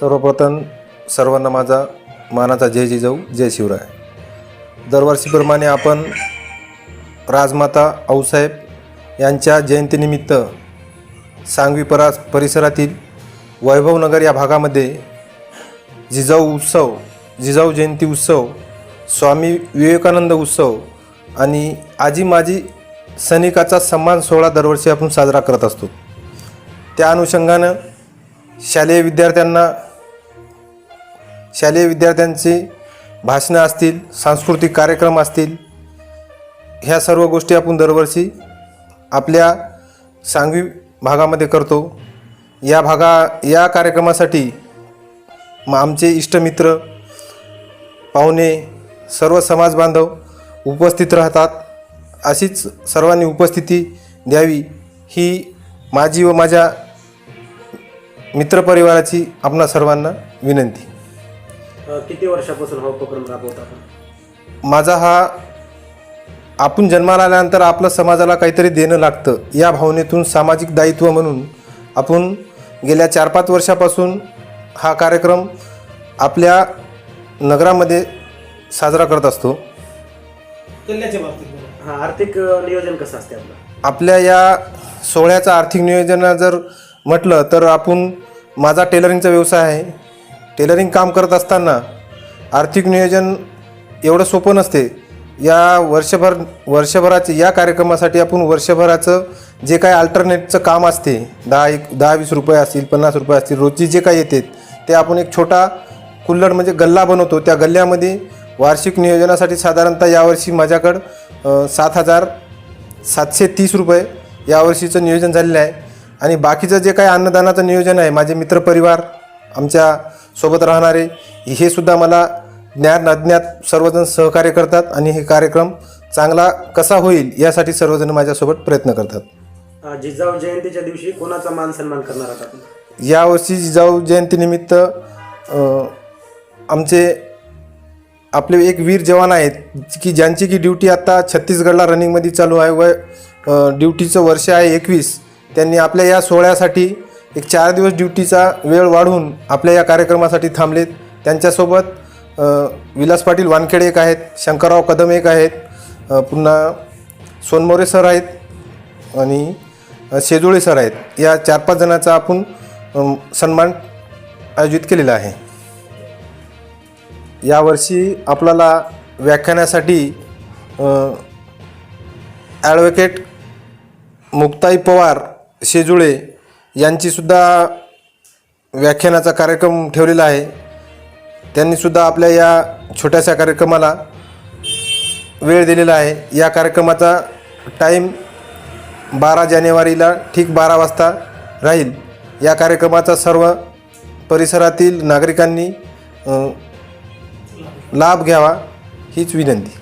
सर्वप्रथम सर्वांना माझा मानाचा जय जिजाऊ जय शिवराय. दरवर्षीप्रमाणे आपण राजमाता आऊसाहेब यांच्या जयंतीनिमित्त सांगवी परा परिसरातील वैभवनगर या भागामध्ये जिजाऊ उत्सव जिजाऊ जयंती उत्सव स्वामी विवेकानंद उत्सव आणि आजी माजी सैनिकाचा सन्मान सोहळा दरवर्षी आपण साजरा करत असतो. त्या अनुषंगानं शालेय विद्यार्थ्यांना शालेय विद्यार्थ्यांची भाषणं असतील सांस्कृतिक कार्यक्रम असतील ह्या सर्व गोष्टी आपण दरवर्षी आपल्या सांगवी भागामध्ये करतो. या भागा या कार्यक्रमासाठी मग आमचे इष्टमित्र पाहुणे सर्व समाज बांधव उपस्थित राहतात. अशीच सर्वांनी उपस्थिती द्यावी. ही माझी व माझ्या मित्रपरिवाराची आपणा सर्वांना विनंती. अ, किती वर्षापासून हा उपक्रम राबवत आपण माझा हा आपण जन्माला आल्यानंतर आपलं समाजाला काहीतरी देणं लागतं. या भावनेतून सामाजिक दायित्व म्हणून आपण गेल्या चार पाच वर्षापासून हा कार्यक्रम आपल्या नगरामध्ये साजरा करत असतो. हा आर्थिक अ, नियोजन कसं असते आपलं? आपल्या या सोहळ्याचं आर्थिक नियोजन जर म्हटलं तर आपण माझा टेलरिंगचा व्यवसाय आहे. टेलरिंग काम करत असताना आर्थिक नियोजन एवढं सोपं नसते. या वर्षभर वर्षभराचे या कार्यक्रमासाठी आपण वर्षभराचं जे काय अल्टरनेटचं काम असते दहा एक दहा वीस रुपये असतील पन्नास रुपये असतील रोजची जे काही येतात ते आपण एक छोटा कुल्लड म्हणजे गल्ला बनवतो. त्या गल्ल्यामध्ये वार्षिक नियोजनासाठी साधारणतः यावर्षी माझ्याकडं सात हजार सातशे तीस रुपये यावर्षीचं नियोजन झालेलं आहे. आणि बाकीचं जे काही अन्नदानाचं नियोजन आहे माझे मित्रपरिवार आमच्यासोबत राहणारे हे सुद्धा मला ज्ञान अज्ञात सर्वजण सहकार्य करतात आणि हे कार्यक्रम चांगला कसा होईल यासाठी सर्वजण माझ्यासोबत प्रयत्न करतात. जिजाऊ जयंतीच्या दिवशी कोणाचा मान सन्मान करणार आहात यावर्षी जिजाऊ जयंतीनिमित्त आमचे आपले एक वीर जवान आहेत की ज्यांची की ड्युटी आत्ता छत्तीसगडला रनिंगमध्ये चालू आहे व ड्युटीचं वर्ष आहे एकवीस. त्यांनी आपल्या या सोहळ्यासाठी एक चार दिवस ड्युटीचा वेळ वाढवून आपल्या या कार्यक्रमासाठी थांबलेत. त्यांच्यासोबत विलास पाटील वानखेडे एक आहेत शंकरराव कदम एक आहेत पुन्हा सोनमोरे सर आहेत आणि शेजुळे सर आहेत. या चार पाच जणांचा आपण सन्मान आयोजित केलेला आहे. यावर्षी आपल्याला व्याख्यानासाठी ॲडव्होकेट मुक्ताई पवार शेजुळे यांचीसुद्धा व्याख्यानाचा कार्यक्रम ठेवलेला आहे. त्यांनीसुद्धा आपल्या या छोट्याशा कार्यक्रमाला वेळ दिलेला आहे. या कार्यक्रमाचा टाईम बारा जानेवारीला ठीक बारा वाजता राहील. या कार्यक्रमाचा सर्व परिसरातील नागरिकांनी लाभ घ्यावा हीच विनंती.